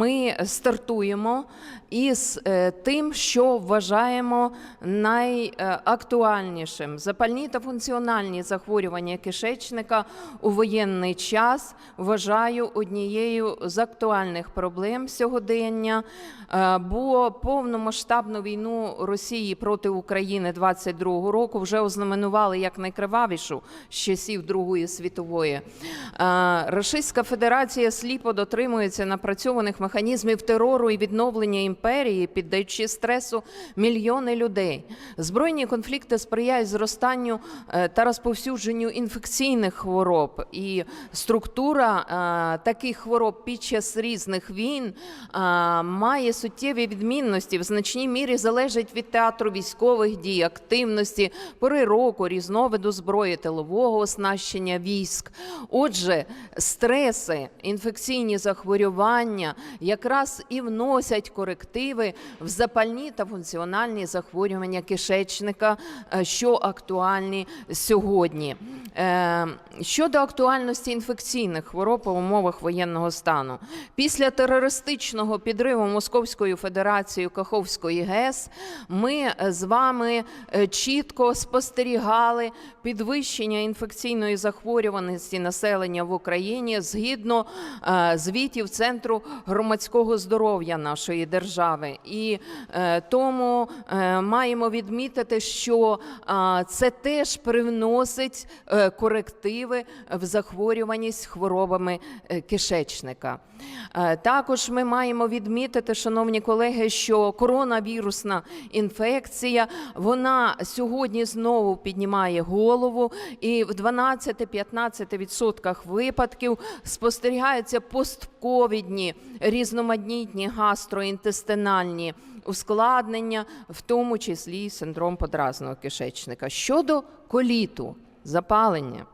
ми стартуємо із е, тим, що вважаємо найактуальнішим. Запальні та функціональні захворювання кишечника у воєнний час вважаю однією з актуальних проблем сьогодення. Е, Бо повномасштабну війну Росії проти України 22 року вже ознаменували як найкривавішу з часів Другої світової. Е, Російська Федерація сліпо дотримується напрацьованих механізмів терору і відновлення імперії, піддаючи стресу мільйони людей. Збройні конфлікти сприяють зростанню е, та розповсюдженню інфекційних хвороб. І структура е, таких хвороб під час різних війн е, має суттєві відмінності. В значній мірі залежить від театру військових дій, активності, пори року, різновиду зброї, тилового оснащення військ. Отже, стреси, інфекційні захворювання якраз і вносять корективи в запальні та функціональні захворювання кишечника, е, що актуальні сьогодні. Е, Щодо актуальності інфекційних хвороб у умовах воєнного стану, після терористичного підриву Московською Федерацією Каховської ГЕС ми е, з вами чітко спостерігали підвищення інфекційної захворюваності населення в Україні згідно звітів Центру громадського здоров'я нашої держави. І е, тому е, маємо відмітити, що е, це теж привносить корективи в захворюваність хворобами кишечника. Також ми маємо відмітити, шановні колеги, що коронавірусна інфекція вона сьогодні знову піднімає голову, і в 12-15% випадків спостерігаються постковідні різноманітні гастроінтестинальні ускладнення, в тому числі синдром подразного кишечника. Щодо коліту, запалення.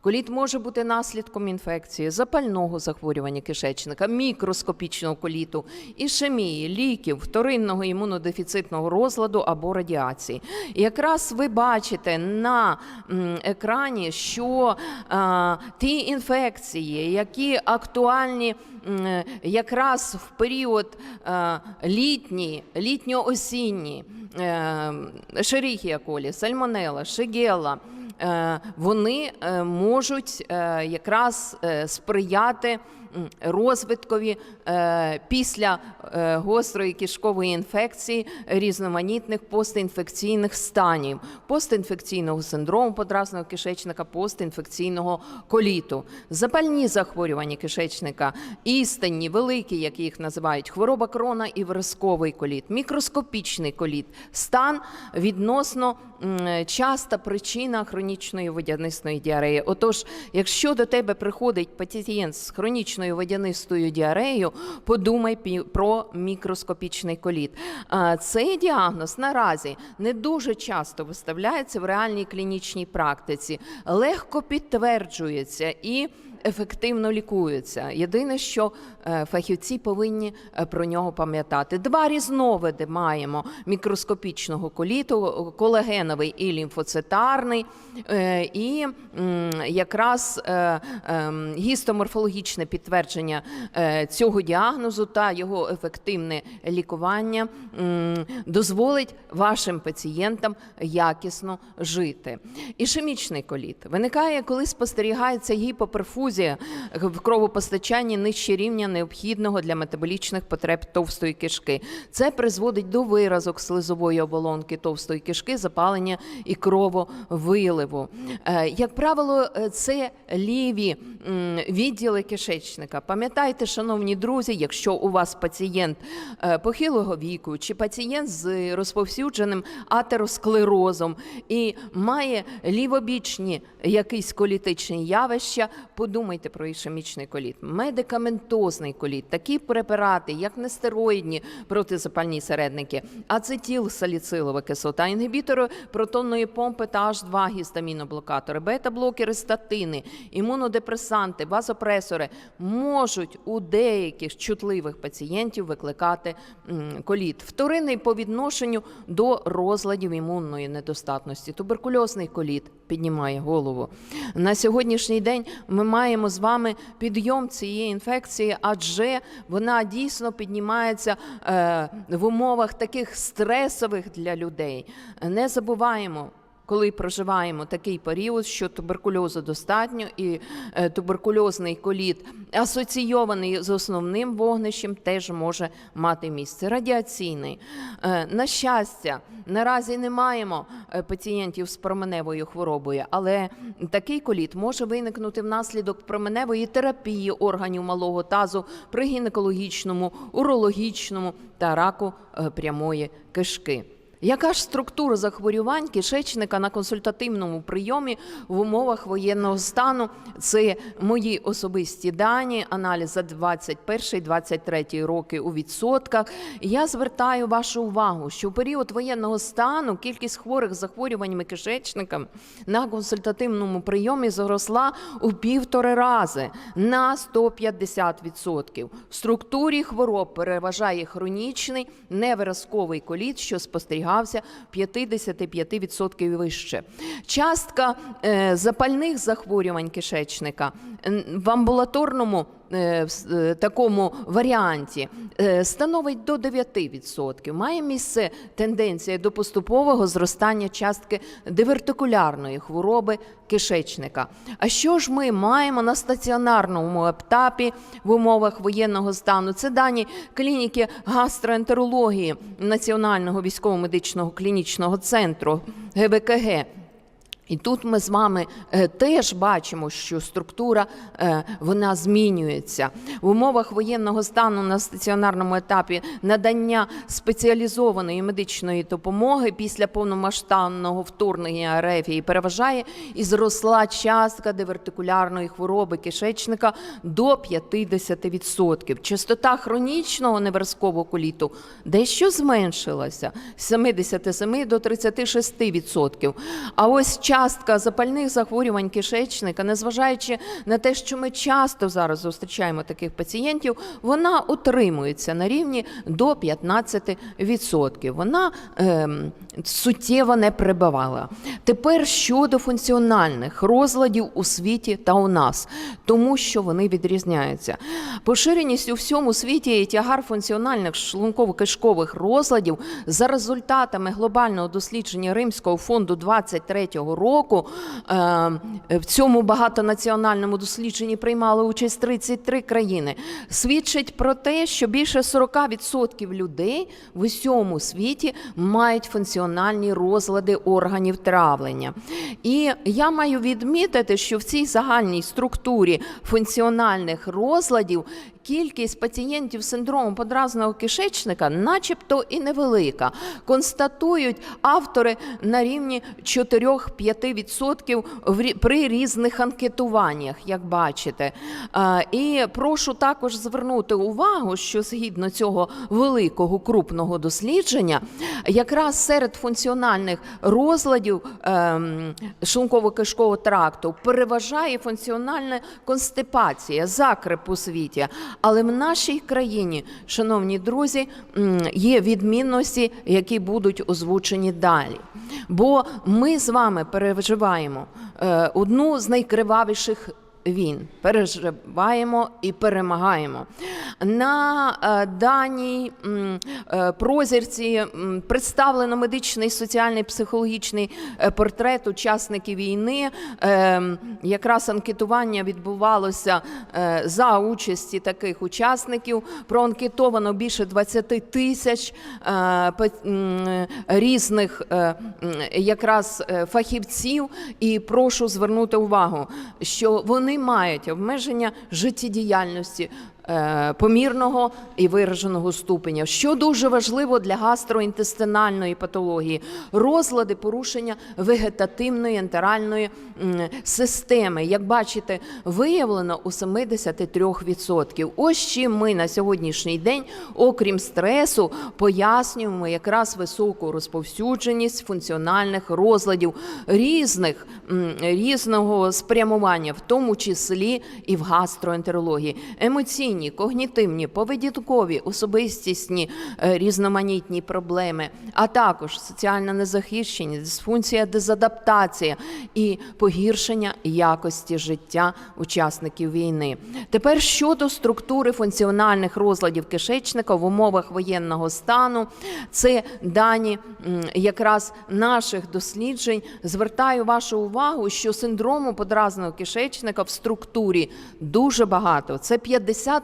Коліт може бути наслідком інфекції, запального захворювання кишечника, мікроскопічного коліту, ішемії, ліків, вторинного імунодефіцитного розладу або радіації. І якраз ви бачите на екрані, що а, ті інфекції, які актуальні якраз в період а, літній, літньо-осінній, е, Шеріхія колі, сальмонела, шигела, вони е, можуть е, якраз е, сприяти розвиткові е, після е, гострої кишкової інфекції різноманітних постінфекційних станів, постінфекційного синдрому подразного кишечника, постінфекційного коліту, запальні захворювання кишечника, істинні, великі, як їх називають, хвороба крона і виразковий коліт, мікроскопічний коліт, стан відносно часта причина хронічної водянисної діареї. Отож, якщо до тебе приходить пацієнт з хронічною водянистою діареєю, подумай про мікроскопічний коліт. Цей діагноз наразі не дуже часто виставляється в реальній клінічній практиці, легко підтверджується і ефективно лікуються. Єдине, що е, фахівці повинні е, про нього пам'ятати. Два різновиди маємо мікроскопічного коліту, колагеновий і лімфоцитарний, е, і якраз ем, гістоморфологічне підтвердження цього діагнозу та його ефективне лікування дозволить вашим пацієнтам якісно жити. Ішемічний коліт виникає, коли спостерігається гіпоперфузія в кровопостачанні нижче рівня необхідного для метаболічних потреб товстої кишки. Це призводить до виразок слизової оболонки товстої кишки, запалення і крововиливу. Е, Як правило, е, це ліві відділи кишечника. Пам'ятайте, шановні друзі, якщо у вас пацієнт е, похилого віку чи пацієнт з розповсюдженим атеросклерозом і має лівобічні якісь колітичні явища, подумайте про ішемічний коліт. Медикаментозний коліт, такі препарати, як нестероїдні протизапальні середники, ацетил саліцилова кислота, інгібітори протонної помпи та H2 гістаміноблокатори, бета-блокери, статини, імунодепресанти, вазопресори можуть у деяких чутливих пацієнтів викликати коліт. Вторинний по відношенню до розладів імунної недостатності, туберкульозний коліт, піднімає голову. На сьогоднішній день ми маємо з вами підйом цієї інфекції, адже вона дійсно піднімається е, в умовах таких стресових для людей. Не забуваємо. Коли проживаємо такий період, що туберкульозу достатньо, і е, туберкульозний коліт асоційований з основним вогнищем, теж може мати місце. Радіаційний. Е, на щастя, наразі не маємо е, пацієнтів з променевою хворобою, але такий коліт може виникнути внаслідок променевої терапії органів малого тазу при гінекологічному, урологічному та раку прямої кишки. Яка ж структура захворювань кишечника на консультативному прийомі в умовах воєнного стану? Це мої особисті дані, аналіз за 21-23 роки у відсотках. Я звертаю вашу увагу, що в період воєнного стану кількість хворих з захворюваннями кишечника на консультативному прийомі зросла у півтори рази на 150%. В структурі хвороб переважає хронічний невиразковий коліт, що спостерігався 55% вище. Частка е, запальних захворювань кишечника в амбулаторному такому варіанті е, становить до 9%. Має місце тенденція до поступового зростання частки дивертикулярної хвороби кишечника. А що ж ми маємо на стаціонарному етапі в умовах воєнного стану? Це дані клініки гастроентерології Національного військово-медичного клінічного центру ГВКГ. І тут ми з вами е, теж бачимо, що структура е, вона змінюється в умовах воєнного стану на стаціонарному етапі надання спеціалізованої медичної допомоги після повномасштабного вторгнення РФ і переважає і зросла частка дивертикулярної хвороби кишечника до 50%. Частота хронічного невиразкового коліту дещо зменшилася з 77 до 36%. А ось частка запальних захворювань кишечника, незважаючи на те, що ми часто зараз зустрічаємо таких пацієнтів, вона утримується на рівні до 15%. Вона ем, суттєво не прибавала. Тепер щодо функціональних розладів у світі та у нас, тому що вони відрізняються. Поширеність у всьому світі і тягар функціональних шлунково-кишкових розладів за результатами глобального дослідження Римського фонду 23-го року е, в цьому багатонаціональному дослідженні приймали участь 33 країни. Свідчить про те, що більше 40% людей в усьому світі мають функціональні розлади органів травлення. І я маю відмітити, що в цій загальній структурі функціональних розладів кількість пацієнтів з синдромом подразного кишечника, начебто і невелика. Констатують автори на рівні 4-5% в рі- при різних анкетуваннях, як бачите. І прошу також звернути увагу, що згідно цього великого крупного дослідження, якраз серед функціональних розладів ем, шлунково-кишкового тракту переважає функціональна констипація, закрип у світі. Але в нашій країні, шановні друзі, є відмінності, які будуть озвучені далі. Бо ми з вами переживаємо е, одну з найкривавіших він. Переживаємо і перемагаємо. На е, даній е, прозірці представлено медичний, соціальний, психологічний е, портрет учасників війни. Е, Якраз анкетування відбувалося за участі таких учасників. Проанкетовано більше 20 тисяч різних якраз фахівців. І прошу звернути увагу, що вони мають обмеження життєдіяльності. Е, Помірного і вираженого ступеня, що дуже важливо для гастроінтестинальної патології, розлади порушення вегетативної ентеральної системи. Як бачите, виявлено у 73%. Ось чим ми на сьогоднішній день, окрім стресу, пояснюємо якраз високу розповсюдженість функціональних розладів різних різного спрямування, в тому числі і в гастроентерології. Емоційні емоційні, когнітивні, поведінкові, особистісні е, різноманітні проблеми, а також соціальна незахищеність, дисфункція, дезадаптація і погіршення якості життя учасників війни. Тепер щодо структури функціональних розладів кишечника в умовах воєнного стану, це дані якраз наших досліджень. Звертаю вашу увагу, що синдрому подразного кишечника в структурі дуже багато. Це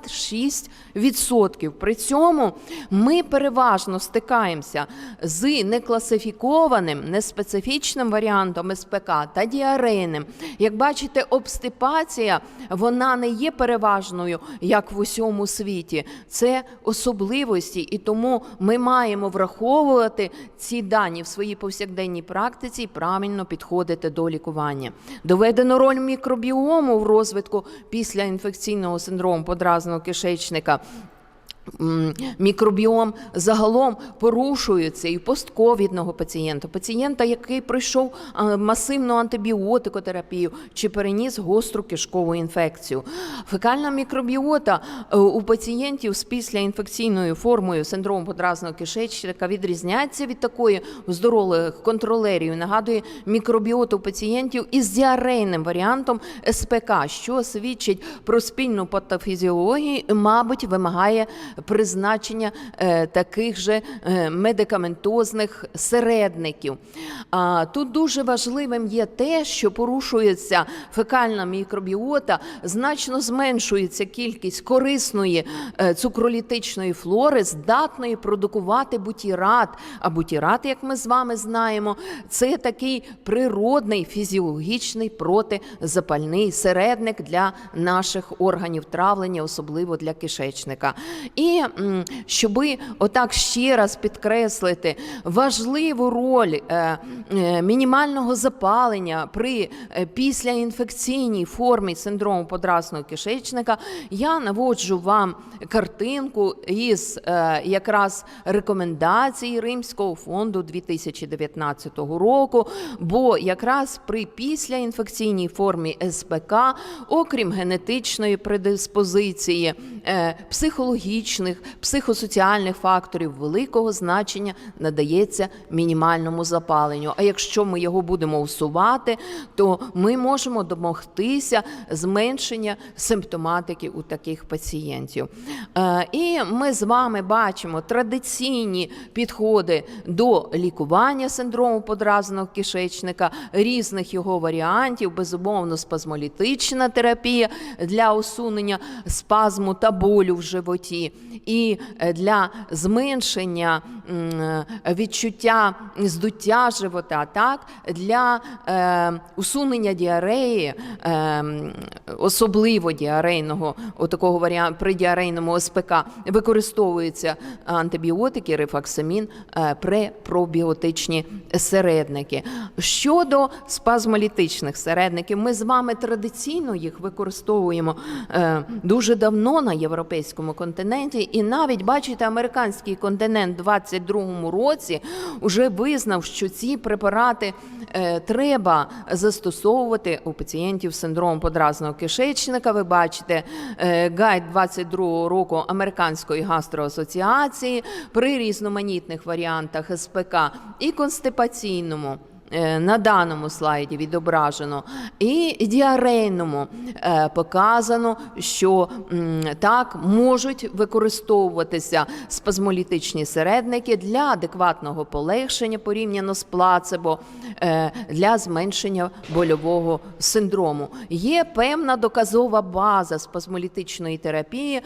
56%. При цьому ми переважно стикаємося з некласифікованим, неспецифічним варіантом СПК та діарейним. Як бачите, обстипація вона не є переважною, як в усьому світі. Це особливості, і тому ми маємо враховувати ці дані в своїй повсякденній практиці і правильно підходити до лікування. Доведено роль мікробіому в розвитку післяінфекційного синдрому подразного кишечника. Мікробіом загалом порушується і постковідного пацієнта, пацієнта, який пройшов масивну антибіотикотерапію чи переніс гостру кишкову інфекцію. Фекальна мікробіота е, у пацієнтів з післяінфекційною формою синдрому подразного кишечника відрізняється від такої здорових контролерів. Нагадує мікробіоту пацієнтів із діарейним варіантом СПК, що свідчить про спільну патофізіологію мабуть, вимагає призначення е, таких же е, медикаментозних середників. Тут дуже важливим є те, що порушується фекальна мікробіота, значно зменшується кількість корисної е, цукролітичної флори, здатної продукувати бутірат. А бутірат, як ми з вами знаємо, це такий природний фізіологічний протизапальний середник для наших органів травлення, особливо для кишечника. І м, щоби отак ще раз підкреслити важливу роль е, е, мінімального запалення при е, післяінфекційній формі синдрому подрасного кишечника, я наводжу вам картинку із якраз рекомендацій Римського фонду 2019 року. Бо якраз при післяінфекційній формі СПК, окрім генетичної предиспозиції, е, психологічних, психосоціальних факторів великого значення надається мінімальному запаленню. А якщо ми його будемо усувати, то ми можемо домогтися зменшення симптоматики у таких пацієнтів. Е, І ми з вами бачимо традиційні підходи до лікування синдрому подразного кишечника, різних його варіантів, безумовно, спазмолітична терапія для усунення спазму та болю в животі, і е, для зменшення е, відчуття здуття живота, так для е, усунення діареї, е, особливо діарейного, отакого варіанту при діарейному СПК використовуються антибіотики, рифаксамін, е, препробіотичні середники. Щодо спазмолітичних середників, ми з вами традиційно їх використовуємо е, дуже давно на європейському континенті, і навіть бачите, американський континент у 22-му році вже визнав, що ці препарати е, треба застосовувати у пацієнтів з синдромом подразного кишечника. Ви бачите е, гайд 22-го року Американської гастроасоціації при різноманітних варіантах СПК і констипаційному. Е, На даному слайді відображено, і діарейному е, показано, що так можуть використовуватися спазмолітичні середники для адекватного полегшення порівняно з плацебо, е, для зменшення больового синдрому. Є певна доказова база спазмолітичної терапії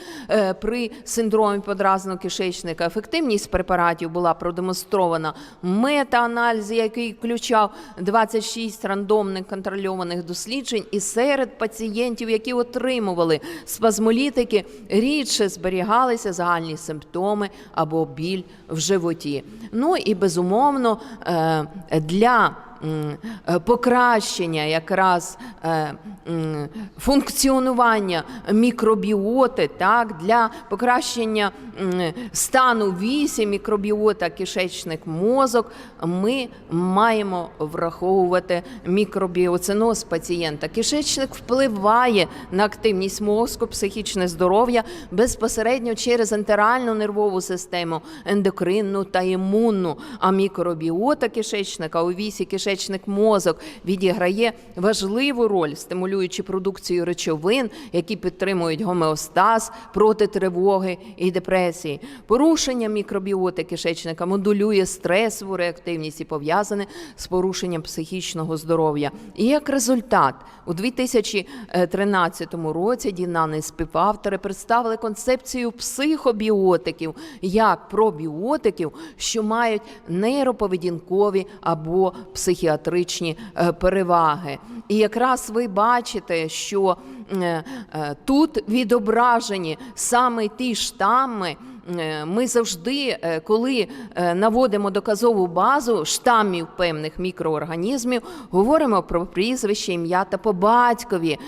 при синдромі подразного кишечника. Ефективність препаратів була продемонстрована мета-аналізі, який включав 26 рандомних контрольованих досліджень, і серед пацієнтів, які отримували спазмолітики, рідше зберігалися загальні симптоми або біль в животі. Ну і безумовно е, для покращення якраз е, функціонування мікробіоти, так, для покращення стану вісі мікробіота, кишечник, мозок, ми маємо враховувати мікробіоциноз пацієнта. Кишечник впливає на активність мозку, психічне здоров'я безпосередньо через ентеральну нервову систему, ендокринну та імунну. А мікробіота кишечника у вісі кишечник-мозок відіграє важливу роль, стимулюючи продукцію речовин, які підтримують гомеостаз проти тривоги і депресії. Порушення мікробіоти кишечника модулює стресову реактивність і пов'язане з порушенням психічного здоров'я. І як результат, у 2013 році Дінани співавтори представили концепцію психобіотиків як пробіотиків, що мають нейроповедінкові або психіатричні е, переваги. І якраз ви бачите, що е, е, тут відображені саме ті штами. Е, Ми завжди, е, коли е, наводимо доказову базу штамів певних мікроорганізмів, говоримо про прізвище, ім'я та по батькові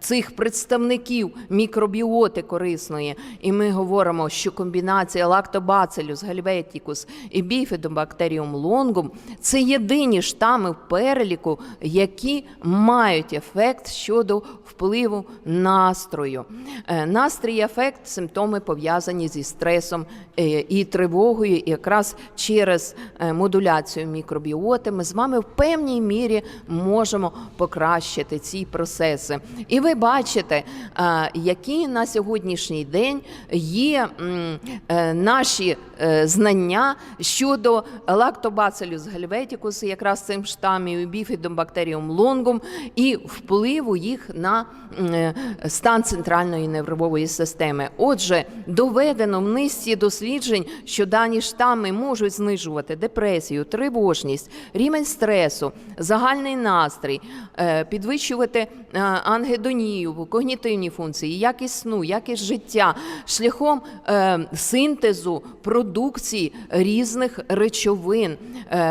цих представників мікробіоти корисної. І ми говоримо, що комбінація лактобацилюс, гальветікус і біфідобактеріум лонгум це єдині штами в переліку, які мають ефект щодо впливу настрою. Настрій ефект симптоми пов'язані зі стресом е, і тривогою, і якраз через е, модуляцію мікробіоти ми з вами в певній мірі можемо покращити ці процеси. І ви бачите, е, які на сьогоднішній день є наші знання щодо лактобацилюс гальветікус, якраз цим штамів, і лонгум, і впливу їх на стан центральної нервової системи. Отже, доведено в низці досліджень, що дані штами можуть знижувати депресію, тривожність, рівень стресу, загальний настрій, е, підвищувати е, ангедонію, когнітивні функції, якість сну, якість життя шляхом е, синтезу продукції різних речовин.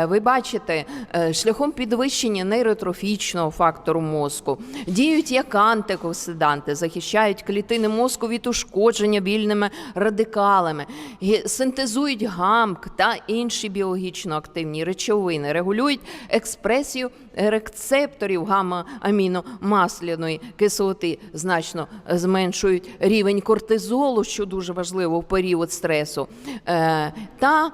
Ви бачите, шляхом підвищення нейротрофічного фактору мозку, діють як антиоксиданти, захищають клітини мозку від ушкодження вільними радикалами, гі- синтезують гамк та інші біологічно активні речовини, регулюють експресію рецепторів гамма-аміномасляної кислоти, значно зменшують рівень кортизолу, що дуже важливо в період стресу, е, та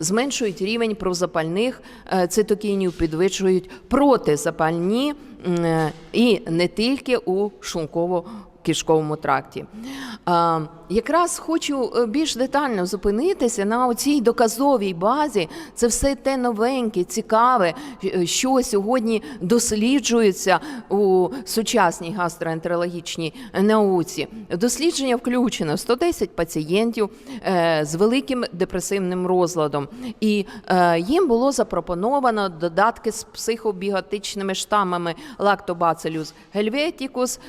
зменшують рівень прозапальних е, цитокінів, підвищують протизапальні е, і не тільки у шлунково кишковому тракті. Якраз хочу е, більш детально зупинитися на цій доказовій базі. Це все те новеньке, цікаве, е, що сьогодні досліджується у сучасній гастроентерологічній науці. Дослідження включено 110 пацієнтів е, з великим депресивним розладом, і їм було запропоновано додатки з психобіотичними штамами лактобацилюс гельветікус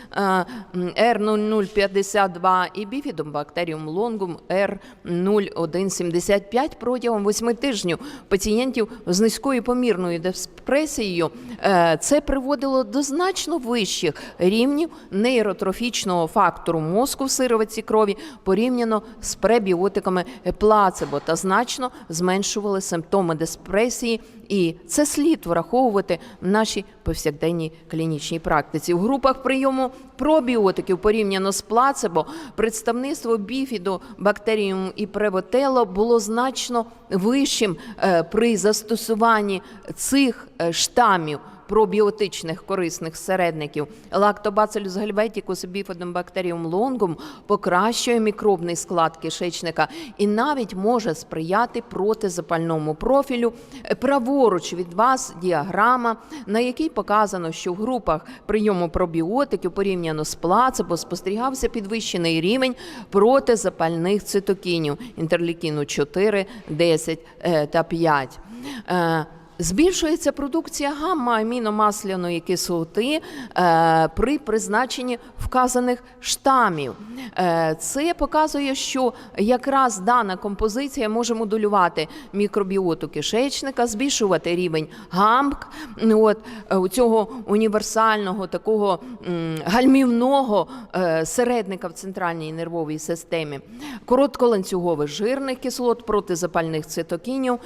R0052 і біфідобактеріум лонгум R0175 протягом 8 тижнів пацієнтів з низькою помірною депресією. Е, Це приводило до значно вищих рівнів нейротрофічного фактору мозку в сировиці крові порівняно з пребіотиками плацебо та значно зменшували симптоми депресії. І це слід враховувати в нашій повсякденній клінічній практиці. В групах прийому пробіотиків порівняно з плацебо представництво біфіду, бактеріум і превотело було значно вищим е, при застосуванні цих е, штамів пробіотичних корисних середників. Гальветікус і біфідобактеріум лонгум покращує мікробний склад кишечника і навіть може сприяти протизапальному профілю. Праворуч від вас діаграма, на якій показано, що в групах прийому пробіотиків порівняно з плацебо спостерігався підвищений рівень протизапальних цитокінів інтерлікіну 4, 10 е, та 5. Збільшується продукція гамма-аміномасляної кислоти е, при призначенні вказаних штамів. Е, це показує, що якраз дана композиція може модулювати мікробіоту кишечника, збільшувати рівень гамк, от, у цього універсального такого гальмівного е, середника в центральній нервовій системі, коротколанцюгових жирних кислот, протизапальних цитокінів,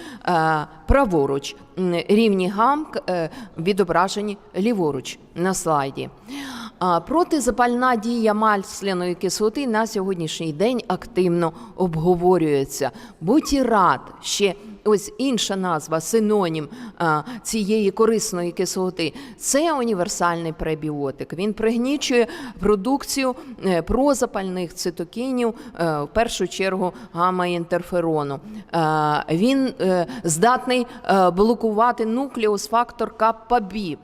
праворуч. Рівні гамк е, відображені ліворуч на слайді. Протизапальна дія мальсляної кислоти на сьогоднішній день активно обговорюється. Бутірат ще ось інша назва, синонім цієї корисної кислоти. Це універсальний пребіотик. Він пригнічує продукцію е, прозапальних цитокінів, е, в першу чергу гамма-інтерферону. Е, Він е, здатний блокувати нуклеус-фактор каппа-бі,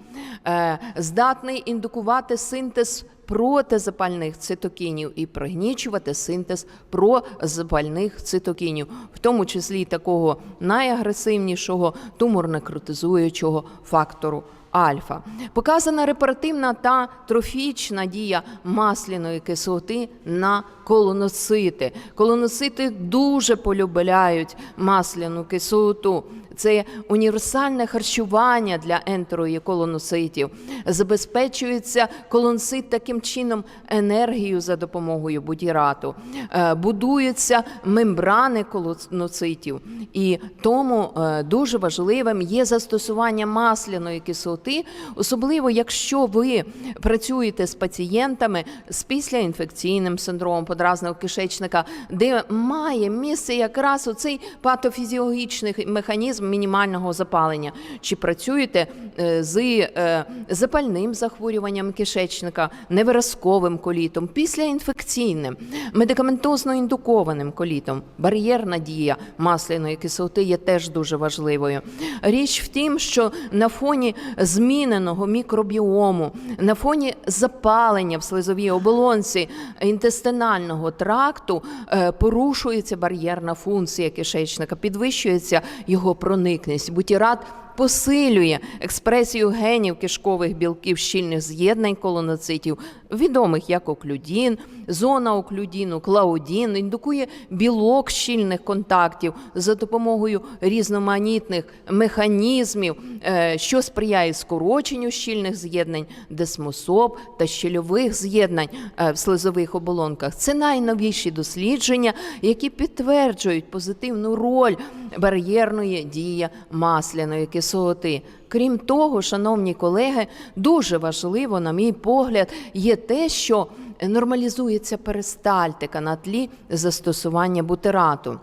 е, здатний індукувати синтез протизапальних цитокінів і пригнічувати синтез прозапальних цитокінів, в тому числі такого найагресивнішого туморнекротизуючого фактору. Альфа показана репаративна та трофічна дія масляної кислоти на колоноцити. Колоноцити дуже полюбляють масляну кислоту. Це універсальне харчування для ентерої колоноцитів. Забезпечується колоноцит таким чином енергією за допомогою будірату. Е, Будуються мембрани колоноцитів. І тому е, дуже важливим є застосування масляної кислоти, особливо якщо ви працюєте з пацієнтами з післяінфекційним синдромом подразного кишечника, де має місце якраз оцей патофізіологічний механізм мінімального запалення. Чи працюєте е, з е, запальним захворюванням кишечника, невиразковим колітом, післяінфекційним, медикаментозно індукованим колітом, бар'єрна дія масляної кислоти є теж дуже важливою. Річ в тім, що на фоні зміненого мікробіому, на фоні запалення в слизовій оболонці інтестинального тракту е, порушується бар'єрна функція кишечника, підвищується його проникність. Бутірат посилює експресію генів кишкових білків щільних з'єднань колоноцитів, відомих як оклюдін, зона оклюдіну, клаудін, індукує білок щільних контактів за допомогою різноманітних механізмів, е, що сприяє скороченню щільних з'єднань, десмособ та щільових з'єднань е, в слизових оболонках. Це найновіші дослідження, які підтверджують позитивну роль бар'єрної дії масляної кислоти. Крім того, шановні колеги, дуже важливо, на мій погляд, є те, що нормалізується перистальтика на тлі застосування бутерату.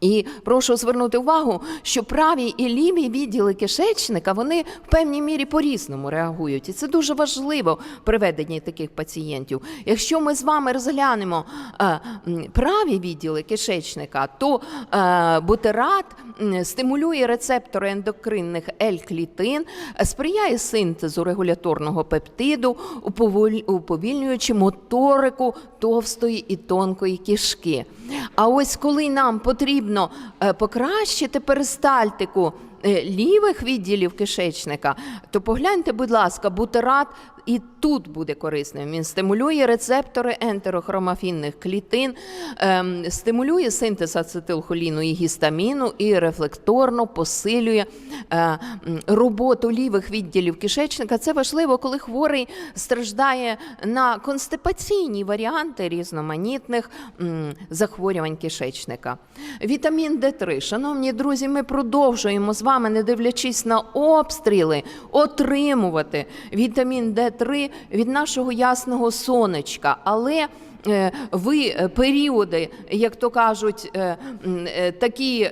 І прошу звернути увагу, що праві і ліві відділи кишечника вони в певній мірі по-різному реагують. І це дуже важливо при веденні таких пацієнтів. Якщо ми з вами розглянемо е, праві відділи кишечника, то е, бутерат стимулює рецептори ендокринних L-клітин, сприяє синтезу регуляторного пептиду, уповільнюючи моторику товстої і тонкої кишки. А ось коли нам потрібно е, покращити перистальтику лівих відділів кишечника, то погляньте, будь ласка, бутерат і тут буде корисним. Він стимулює рецептори ентерохромофінних клітин, ем, стимулює синтез ацетилхоліну і гістаміну і рефлекторно посилює е, роботу лівих відділів кишечника. Це важливо, коли хворий страждає на констипаційні варіанти різноманітних м, захворювань кишечника. Вітамін Д3. Шановні друзі, ми продовжуємо з вами, не дивлячись на обстріли, отримувати вітамін Д3 від нашого ясного сонечка. Але е, в е, періоди, як то кажуть, е, такі,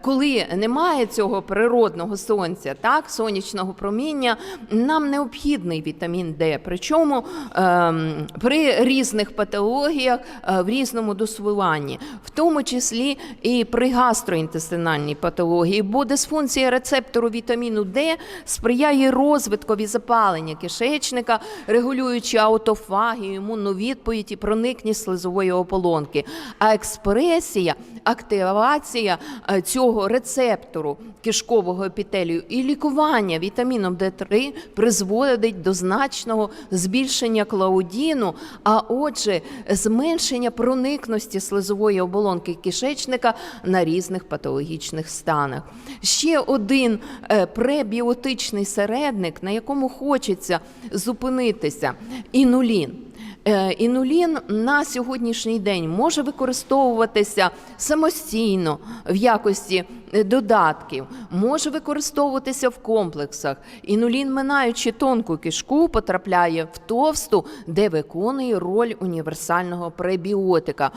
коли немає цього природного сонця, так, сонячного проміння, нам необхідний вітамін Д. Причому ем, при різних патологіях в різному досуванні, в тому числі і при гастроінтестинальній патології, бо дисфункція рецептору вітаміну Д сприяє розвиткові запалення кишечника, регулюючи аутофагію, імунну відповідь і проникність слизової ополонки. А експресія активація е, цього рецептору кишкового епітелію і лікування вітаміном Д3 призводить до значного збільшення клаудіну, а отже, зменшення проникності слизової оболонки кишечника на різних патологічних станах. Ще один е, пребіотичний середник, на якому хочеться зупинитися інулін. Е, Інулін на сьогоднішній день може використовуватися самостійно в якості додатків, може використовуватися в комплексах. Інулін, минаючи тонку кишку, потрапляє в товсту, де виконує роль універсального пребіотика.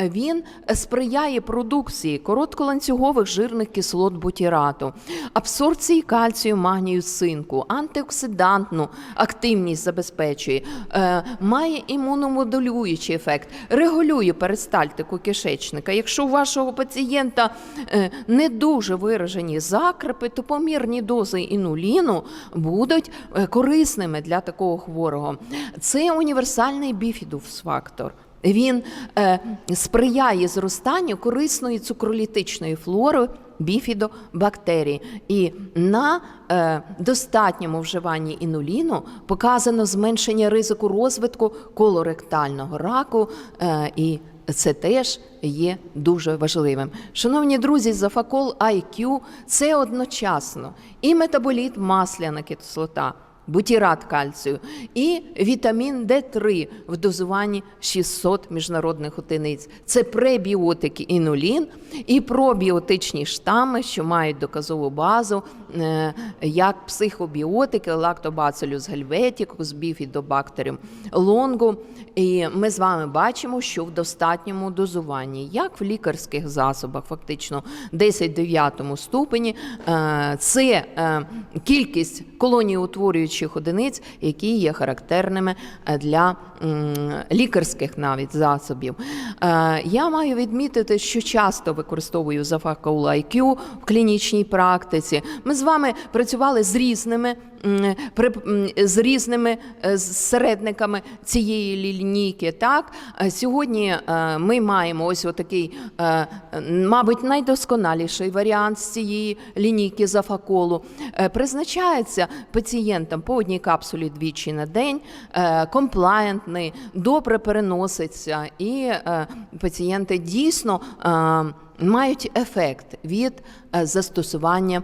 Е, Він сприяє продукції коротколанцюгових жирних кислот бутірату, абсорбції кальцію, магнію, цинку, антиоксидантну активність забезпечує, е, має імуномодулюючий ефект, регулює перистальтику кишечника. Якщо у вашого пацієнта е, не дуже виражені закрепи, то помірні дози інуліну будуть е, корисними для такого хворого. Це універсальний біфідус-фактор. Він е, сприяє зростанню корисної цукролітичної флори біфідобактерій. І на е, достатньому вживанні інуліну показано зменшення ризику розвитку колоректального раку. Е, і це теж є дуже важливим. Шановні друзі, зафакол IQ – це одночасно і метаболіт масляна кислота, бутірат кальцію і вітамін Д3 в дозуванні 600 міжнародних одиниць. Це пребіотики інулін і пробіотичні штами, що мають доказову базу, е, як психобіотики, лактобацилюс гельветікус, біфідобактеріум лонгу. І ми з вами бачимо, що в достатньому дозуванні, як в лікарських засобах, фактично 10-9 ступені, е, це е, кількість колоніутворюючих одиниць, які є характерними е, для лікарських навіть засобів. Е, Я маю відмітити, що часто використовую зафакол IQ в клінічній практиці. Ми з вами працювали з різними з різними е, середниками цієї лінійки. Так Е, сьогодні ми маємо ось отакий, мабуть, найдосконаліший варіант з цієї лінійки зафаколу. Призначається пацієнтам по одній капсулі двічі на день, е, комплаєнтний, добре переносяться, і е, пацієнти дійсно. е, Мають ефект від е, застосування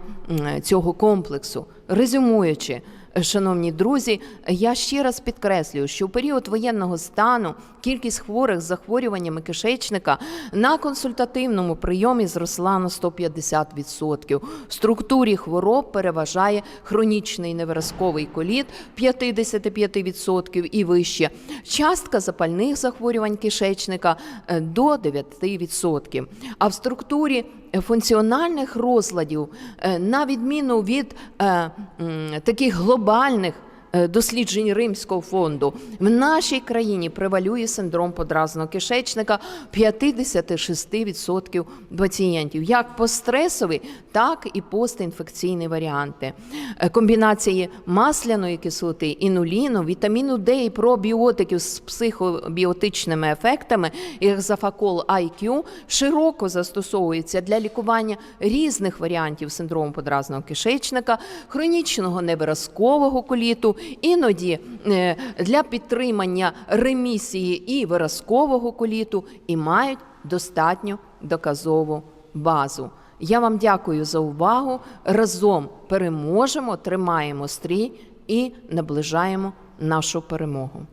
цього комплексу. Резюмуючи, Шановні друзі, я ще раз підкреслюю, що у період воєнного стану кількість хворих з захворюваннями кишечника на консультативному прийомі зросла на 150%. В структурі хвороб переважає хронічний невиразковий коліт 55% і вище. Частка запальних захворювань кишечника е, до 9%. А в структурі функціональних розладів, е, на відміну від е, таких глобальних досліджень Римського фонду, в нашій країні превалює синдром подразного кишечника 56% пацієнтів, як постресові, так і постінфекційні варіанти. Е, Комбінації масляної кислоти, інуліну, вітаміну Д і пробіотиків з психобіотичними ефектами, як зафакол IQ, широко застосовується для лікування різних варіантів синдрому подразного кишечника, хронічного невиразкового коліту, іноді е, для підтримання ремісії і виразкового коліту, і мають достатньо доказову базу. Я вам дякую за увагу. Разом переможемо, тримаємо стрій і наближаємо нашу перемогу.